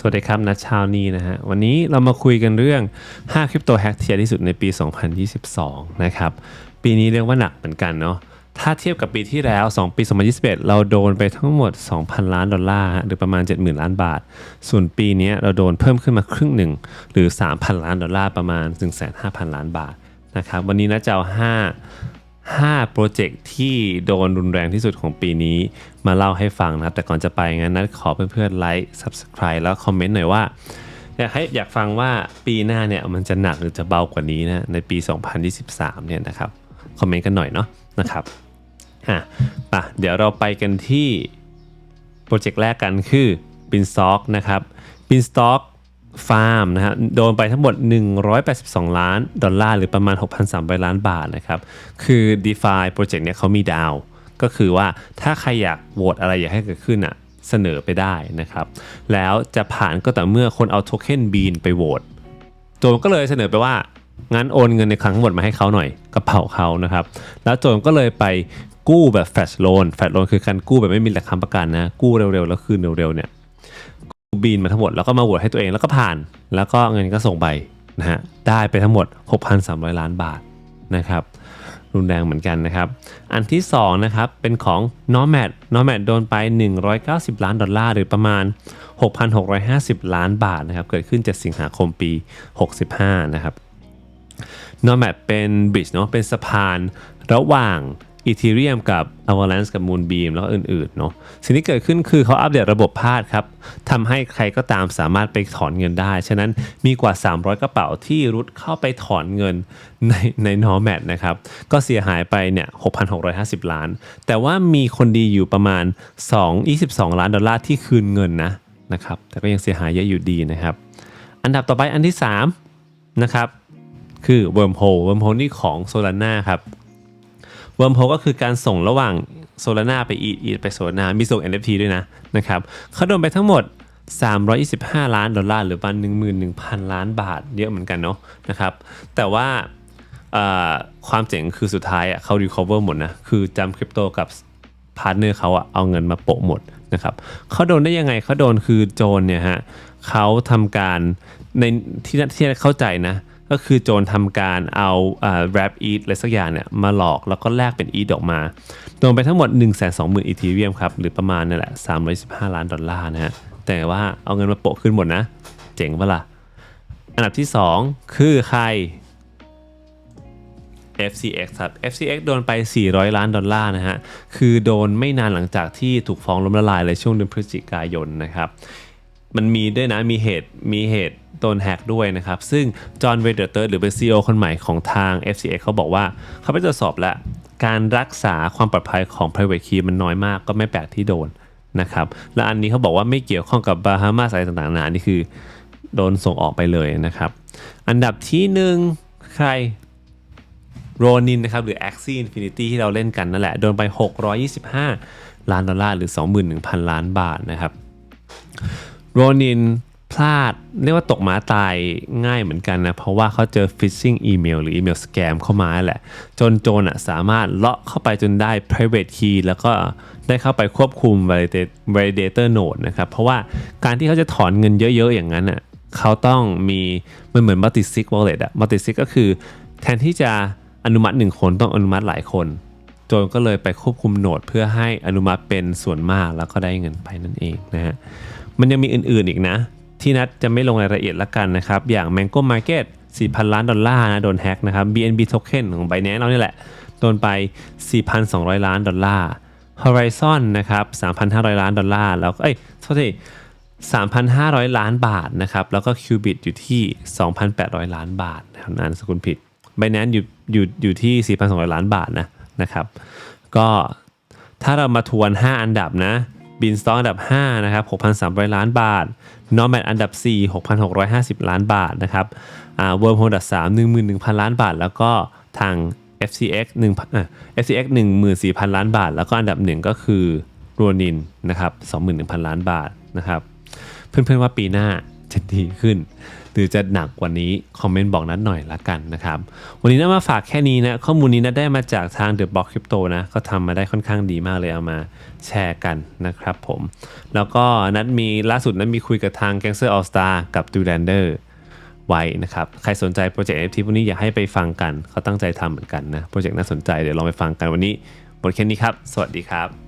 สวัสดีครับนัดเช้านี้นะฮะ วันนี้เรามาคุยกันเรื่อง 5 คริปโตแฮกเทียที่สุดในปี 2022 นะครับ ปีนี้เรียกว่าหนักเหมือนกันเนาะถ้าเทียบกับปีที่แล้ว 2 ปี 2021 เราโดนไปทั้งหมด 2,000 ล้านดอลลาร์หรือประมาณ 70,000 ล้านบาท ส่วนปีนี้เราโดนเพิ่มขึ้นมาครึ่งหนึ่ง หรือ 3,000 ล้านดอลลาร์ประมาณ 1,500 ล้านบาทนะครับวันนี้นะจะเอา5 5 โปรเจกต์ที่โดนรุนแรงที่สุดของปีนี้มาเล่าให้ฟังนะครับ แต่ก่อนจะไปงั้นนัดขอเพื่อนๆไลค์ Subscribe แล้วคอมเมนต์หน่อยว่าอยากให้อยากฟังว่าปีหน้าเนี่ยมันจะหนักหรือจะเบากว่านี้นะในปี 2023 เนี่ยนะครับคอมเมนต์กันหน่อยเนาะนะครับอะป่ะเดี๋ยวเราไปกันที่โปรเจกต์แรกกันคือ Beanstalk นะครับ Beanstalk ฟาร์มนะฮะโดนไปทั้งหมด 182 ล้านดอลลาร์หรือประมาณ 6,300 ล้านบาทนะครับคือ DeFi โปรเจกต์เนี้ยเขามีดาว ก็คือว่าถ้าใครอยากโหวตอะไรอยากให้เกิดขึ้นอะเสนอไปได้นะครับ แล้วจะผ่านก็แต่อเมื่อคนเอาโทเค็นบีนไปโหวตโจนก็เลยเสนอไปว่า งั้นโอนเงินในครั้งทั้งหมดมาให้เขาหน่อยกระเป๋าเขานะครับ แล้วโจนก็เลยไปกู้แบบแฟลชโลนแฟลชโลนคือการกู้แบบไม่มีหลักค้ำประกันนะ กู้เร็วๆ แล้วคืนเร็วๆเนี่ย บีนมาทั้งหมดแล้วก็มาโหวตให้ตัวเองแล้วก็ผ่าน แล้วก็เงินก็ส่งไปนะฮะได้ไปทั้งหมด 6,300 ล้านบาทนะครับรุนแรงเหมือนกันนะครับ อันที่2นะครับเป็นของ Nomad Nomad โดนไป 190 ล้านดอลลาร์หรือประมาณ 6,650 ล้านบาทนะครับเกิดขึ้น 7 สิงหาคมปี 65 นะครับ Nomad เป็น bridge เนาะเป็นสะพานระหว่าง Ethereum กับ Avalanche กับ Moonbeam แล้วก็อื่นๆเนาะสิ่งที่เกิดขึ้นคือเขาอัปเดตระบบพาดครับทำให้ใครก็ตามสามารถไปถอนเงินได้ ฉะนั้นมีกว่า 300 กระเป๋าที่รุดเข้าไปถอนเงินในใน Nomad นะครับ ก็เสียหายไปเนี่ย6,650 ล้าน แต่ว่ามีคนดีอยู่ประมาณ 2 22 ล้านดอลลาร์ที่คืนเงินนะนะครับแต่ก็ยังเสียหายเยอะอยู่ดีนะครับ อันดับต่อไปอันที่3นะครับคือ Wormhole Wormhole นี่ของ Solana ครับ Wormhole ก็คือการส่งระหว่าง Solana ไป ETH ETH ไป Solana มีส่ง NFT ด้วยนะนะครับเขาโดนไปทั้งหมด 325 ล้านดอลลาร์หรือประมาณ11,000 ล้านบาทเยอะเหมือนกันเนาะนะครับแต่ว่าความเจ๋งคือสุดท้ายอะเขา recover หมดนะคือจำคริปโตกับพาร์ทเนอร์เขาอะเอาเงินมาโปะหมดนะครับเขาโดนได้ยังไงเขาโดนคือโจรเนี่ยฮะเขาทำการในที่ที่เข้าใจนะ ก็คือโจรทำการเอาอ่า wrap ETH อะไรสักอย่างเนี่ยมาหลอกแล้วก็แลกเป็น ETH ออกมาโดนไปทั้งหมด 1 2 0 0 0 0อีทีเรียมครับ หรือประมาณนั่นแหละ 315 ล้านดอลลาร์นะฮะ แต่ว่าเอาเงินมาโปะขึ้นหมดนะ เจ๋งปะล่ะอันดับที่ 2 คือใคร FCX ครับ FCX โดนไป 400 ล้านดอลลาร์นะฮะ คือโดนไม่นานหลังจากที่ถูกฟ้องล้มละลายเลยช่วงเดือนพฤศจิกายนนะครับ มันมีด้วยนะมีเหตุมีเหตุโดนแฮกด้วยนะครับ ซึ่งจอห์นเวเดอร์เตอร์หรือเป็น CEO คนใหม่ของทาง FCX เขาบอกว่า เขาไปตรวจสอบแล้ว การรักษาความปลอดภัยของ private key มันน้อยมากก็ไม่แปลกที่โดนนะครับ และอันนี้เขาบอกว่าไม่เกี่ยวข้องกับบาฮามาสอะไรต่างๆนานานี่คือ โดนส่งออกไปเลยนะครับ อันดับที่หนึ่งใครโรนินนะครับหรือ Axie Infinity ที่เราเล่นกันนั่นแหละ โดนไป 625 ล้านดอลลาร์หรือ 21,000 ล้านบาทนะครับ โรนินพลาดเรียกว่าตกหมาตายง่ายเหมือนกันนะ เพราะว่าเขาเจอ phishing email หรืออีเมลสแกมเข้ามาแหละ จนโจรอะสามารถเลาะเข้าไปจนได้ private key แล้วก็ได้เข้าไปควบคุม validator node นะครับ เพราะว่าการที่เขาจะถอนเงินเยอะๆ อย่างนั้นอะเขาต้องมีมันเหมือน multi sig wallet อะ multi sig ก็คือแทนที่จะอนุมัติหนึ่งคนต้องอนุมัติหลายคน โจนก็เลยไปควบคุมโหนดเพื่อให้อนุมัติเป็นส่วนมากแล้วก็ได้เงินไปนั่นเองนะฮะ มันยังมีอื่นๆอีกนะ ที่นัดจะไม่ลงรายละเอียดละกันนะครับ อย่าง Mango Market 4,000 ล้านดอลลาร์นะโดนแฮกนะครับ BNB Token ของ Binance เรานี่แหละ โดนไป 4,200 ล้านดอลลาร์ Horizon นะครับ 3,500 ล้านดอลลาร์ แล้วเอ้ยโทษที3,500 ล้านบาทนะครับ แล้วก็ Qubit อยู่ที่ 2,800 ล้านบาทนะครับนานสกุลผิด Binance อยู่อยู่อยู่ที่ 4,200 ล้านบาทนะนะครับ ก็ถ้าเรามาทวน 5 อันดับนะ บินสตออันดับ 5 นะครับ 6,300 ล้านบาท นอร์แมนอันดับ 4 6,650 ล้านบาทนะครับอ่าเวิร์มโฮอันดับ3 11,000 ล้านบาท แล้วก็ทาง FCX 1อ่า FCX 14,000 ล้านบาท แล้วก็อันดับ 1 ก็คือร o นินนะครับ21,000 ล้านบาทนะครับ เพื่อนๆว่าปีหน้าจะดีขึ้น รือจะหนักกว่านี้ คอมเมนต์บอกนัดหน่อยละกันนะครับ วันนี้นัดมาฝากแค่นี้นะ ข้อมูลนี้นัดได้มาจากทาง The Block Crypto นะ ก็ทำมาได้ค่อนข้างดีมากเลยเอามาแชร์กันนะครับผม แล้วก็นัดมีล่าสุดนัดมีคุยกับทาง Gangster All Star กับ d u l a n d e r ไว้นะครับ ใครสนใจโปรเจกต์ NFT พวกนี้อยากให้ไปฟังกันเขาตั้งใจทำเหมือนกันนะ โปรเจกต์น่าสนใจเดี๋ยวลองไปฟังกันวันนี้หมดแค่นี้ครับ สวัสดีครับ